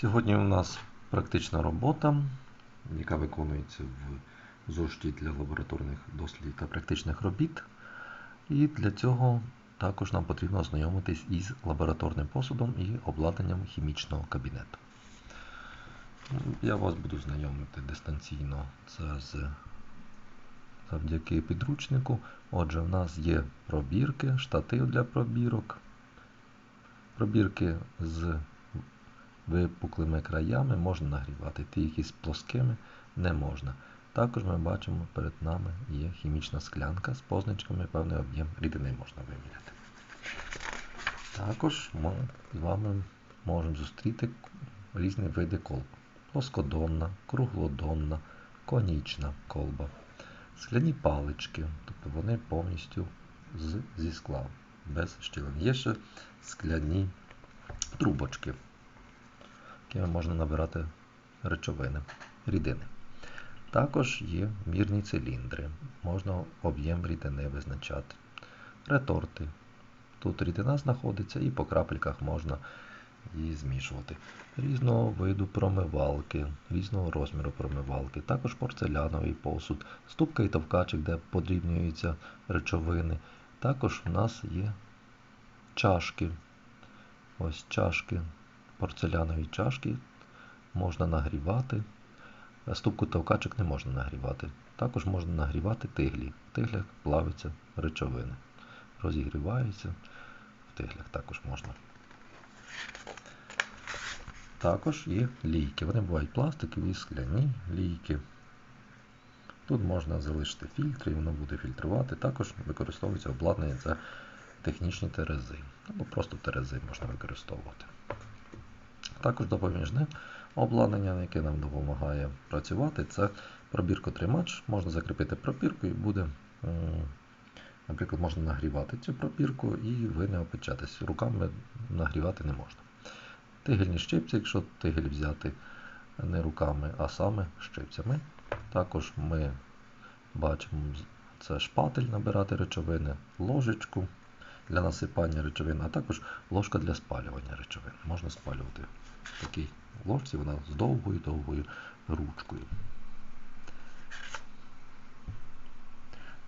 Сьогодні у нас практична робота, яка виконується в зошиті для лабораторних дослідів та практичних робіт. І для цього також нам потрібно ознайомитись із лабораторним посудом і обладнанням хімічного кабінету. Я вас буду знайомити дистанційно це з завдяки підручнику. Отже, в нас є пробірки, штатив для пробірок, пробірки з випуклими краями можна нагрівати, ті, які з плоскими не можна. Також ми бачимо, перед нами є хімічна склянка з позначками, певний об'єм рідини можна виміряти. Також ми з вами можемо зустріти різні види колб. Плоскодонна, круглодонна, конічна колба. Скляні палички, тобто вони повністю з, зі скла, без щілин. Є ще скляні трубочки якими можна набирати речовини, рідини. Також є мірні циліндри, можна об'єм рідини визначати. Реторти. Тут рідина знаходиться і по крапельках можна її змішувати. Різного виду промивалки, різного розміру промивалки, також порцеляновий посуд, ступка і товкачик, де подрібнюються речовини. Також у нас є чашки. Ось чашки порцелянові чашки можна нагрівати. Ступку товкачок не можна нагрівати. Також можна нагрівати тиглі. В тиглях плавиться речовини. Розігріваються, в тиглях також можна. Також є лійки. Вони бувають пластикові, скляні лійки. Тут можна залишити фільтри і воно буде фільтрувати. Також використовується обладнання це технічні терези. Або просто терези можна використовувати. Також допоміжне обладнання, яке нам допомагає працювати, це пробіркотримач. Можна закріпити пробірку і буде, наприклад, можна нагрівати цю пробірку і ви не опечетесь. Руками нагрівати не можна. Тигельні щипці, якщо тигель взяти не руками, а саме щипцями. Також ми бачимо це шпатель набирати речовини, ложечку для насипання речовин, а також ложка для спалювання речовин. Можна спалювати в такій ложці, вона з довгою-довгою ручкою.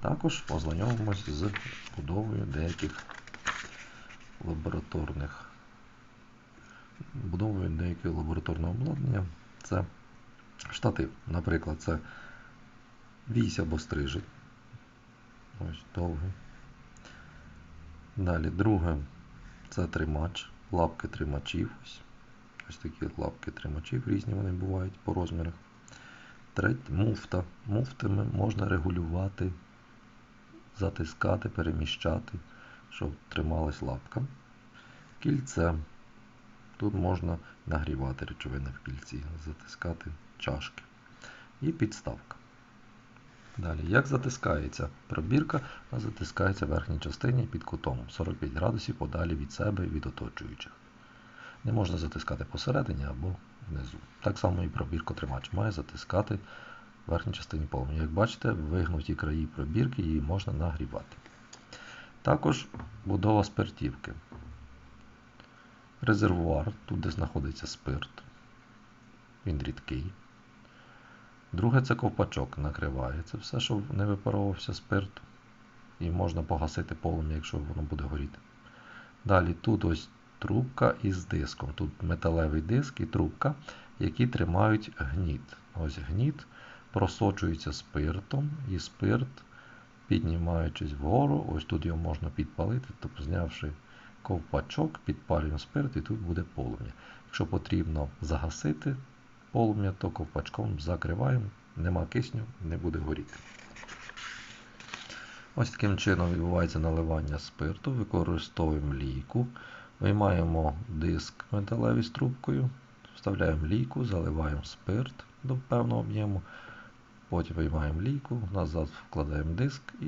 Також познайомимося з будовою деяких лабораторних будовою деякого лабораторного обладнання. Це штатив. Наприклад, це вісь або стрижень. Ось довгий. Далі друге це тримач, лапки тримачів. Ось ось такі лапки тримачів, різні вони бувають по розмірах. Третє муфта. Муфтами можна регулювати, затискати, переміщати, щоб трималась лапка. Кільце. Тут можна нагрівати речовини в кільці, затискати чашки. І підставка. Далі, як затискається пробірка, вона затискається в верхній частині під кутом 45 градусів подалі від себе від оточуючих. Не можна затискати посередині або внизу. Так само і пробіркотримач має затискати в верхній частині полум'я. Як бачите, вигнуті краї пробірки її можна нагрівати. Також будова спиртівки. Резервуар, тут де знаходиться спирт. Він рідкий. Друге це ковпачок накривається все, щоб не випаровувався спирт. І можна погасити полум'я, якщо воно буде горіти. Далі тут ось трубка із диском. Тут металевий диск і трубка, які тримають гніт. Ось гніт просочується спиртом, і спирт, піднімаючись вгору, ось тут його можна підпалити, тобто знявши ковпачок, підпалюємо спирт і тут буде полум'я. Якщо потрібно загасити полум'я, то ковпачком закриваємо, нема кисню, не буде горіти. Ось таким чином відбувається наливання спирту, використовуємо лійку, виймаємо диск металевий з трубкою, вставляємо лійку, заливаємо спирт до певного об'єму, потім виймаємо лійку, назад вкладаємо диск і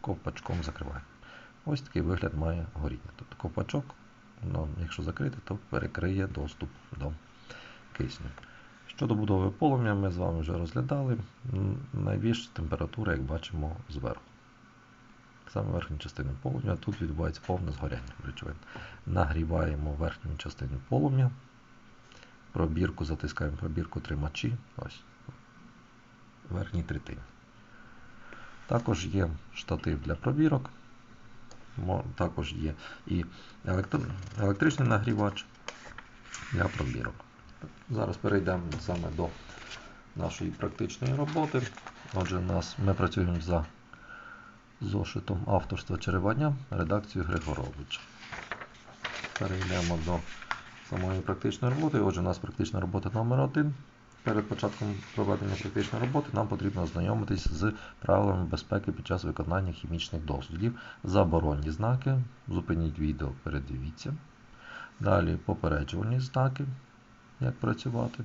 ковпачком закриваємо. Ось такий вигляд має горіння. Тобто ковпачок, ну, якщо закрити, то перекриє доступ до кисню. Щодо будови полум'я, ми з вами вже розглядали. Найбільша температура, як бачимо, зверху. Саме верхню частину полум'я, тут відбувається повне згоряння речовин. Нагріваємо верхню частину полум'я пробірку, затискаємо пробірку тримачі. Ось. Верхній третині. Також є штатив для пробірок. Також є і електричний нагрівач для пробірок. Зараз перейдемо саме до нашої практичної роботи. Отже, нас, ми працюємо за зошитом авторства Череваня, редакцію Григоровича. Перейдемо до самої практичної роботи. Отже, у нас практична робота номер 1 Перед початком проведення практичної роботи нам потрібно ознайомитись з правилами безпеки під час виконання хімічних дослідів. Заборонні знаки. Зупиніть відео, передивіться. Далі попереджувальні знаки, як працювати.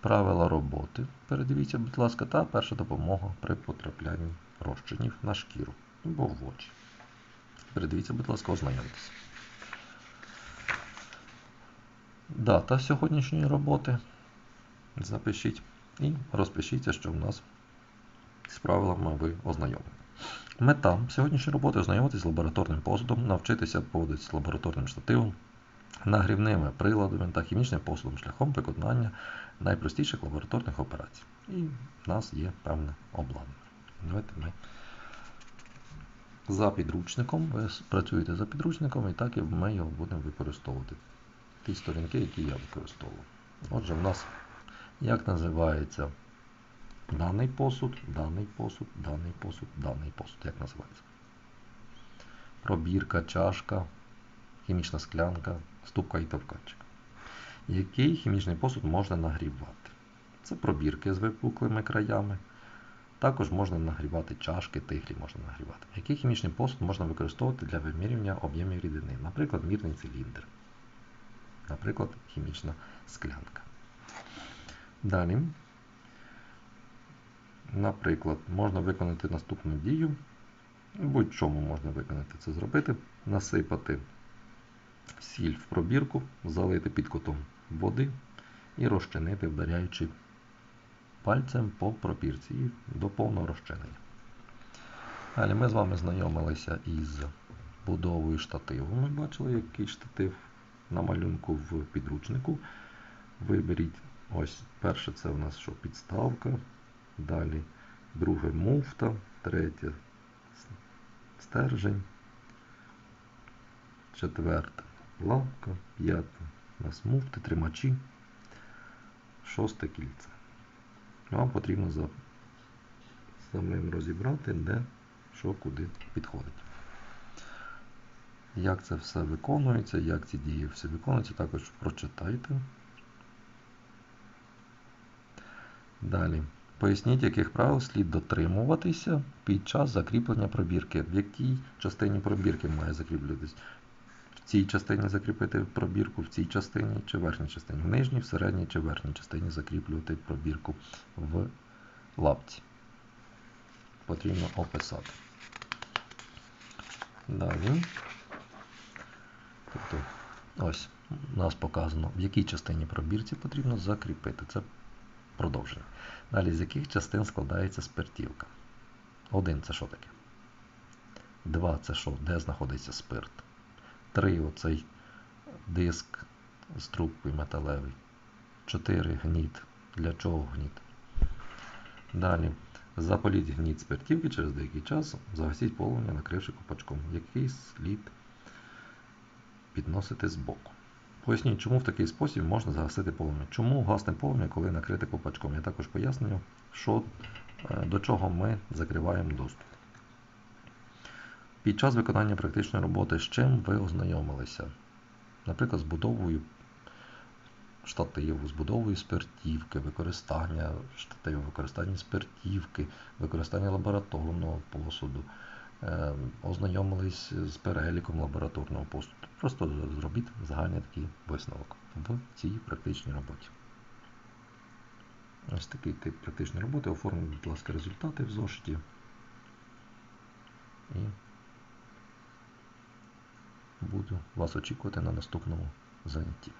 Правила роботи. Передивіться, будь ласка, та перша допомога при потраплянні розчинів на шкіру або в очі. Передивіться, будь ласка, ознайомтеся. Дата сьогоднішньої роботи. Запишіть і розпишіться, що в нас з правилами ви ознайомлені. Мета сьогоднішньої роботи ознайомитися з лабораторним посудом, навчитися поводитися з лабораторним штативом, нагрівними приладами та хімічним посудом шляхом виконання найпростіших лабораторних операцій. І в нас є певне обладнання. Давайте ми за підручником, ви працюєте за підручником, і так ми його будемо використовувати. Ті сторінки, які я використовував. Отже, в нас як називається даний посуд, даний посуд, даний посуд, даний посуд. Як називається? Пробірка, чашка, хімічна склянка, ступка і товкачик. Який хімічний посуд можна нагрівати? Це пробірки з випуклими краями. Також можна нагрівати чашки, тихлі можна нагрівати. Який хімічний посуд можна використовувати для вимірювання об'ємів рідини? Наприклад, мірний циліндр. Наприклад, хімічна склянка. Далі, наприклад, можна виконати наступну дію. Будь-чому можна виконати це зробити. Насипати сіль в пробірку, залити під кутом води і розчинити, вдаряючи пальцем по пробірці і до повного розчинення. Далі ми з вами знайомилися із будовою штативу. Ми бачили, який штатив на малюнку в підручнику. Виберіть ось перше це у нас що підставка, далі друге муфта, третє стержень, четверте у нас муфти, тримачі, шосте кільце. Вам потрібно за самим розібрати, де що куди підходить. Як це все виконується, як ці дії все виконуються, також прочитайте. Далі. Поясніть, яких правил слід дотримуватися під час закріплення пробірки. В якій частині пробірки має закріплюватись? В цій частині закріпити пробірку, в цій частині чи верхній частині? В нижній, в середній чи верхній частині закріплювати пробірку в лапці. Потрібно описати. Далі. Тобто, ось у нас показано, в якій частині пробірці потрібно закріпити. Це продовження. Далі, з яких частин складається спиртівка? Один це що таке? Два це що? Де знаходиться спирт? Три оцей диск з трубкою металевий. Чотири гніт. Для чого гніт? Далі. Запаліть гніт спиртівки через деякий час, загасіть полум'я, накривши копачком, який слід підносити збоку. Поясніть, чому в такий спосіб можна загасити полум'я. Чому гасне полум'я, коли накрити копачком? Я також пояснюю, що, до чого ми закриваємо доступ. Під час виконання практичної роботи з чим ви ознайомилися? Наприклад, з будовою штативу, з будовою спиртівки, використання штативу, використання спиртівки, використання лабораторного посуду. Ознайомились з переліком лабораторного посуду. Просто зробіть загальний такий висновок в цій практичній роботі. Ось такий тип практичної роботи. Оформіть, будь ласка, результати в зошиті. І буду вас очікувати на наступному занятті.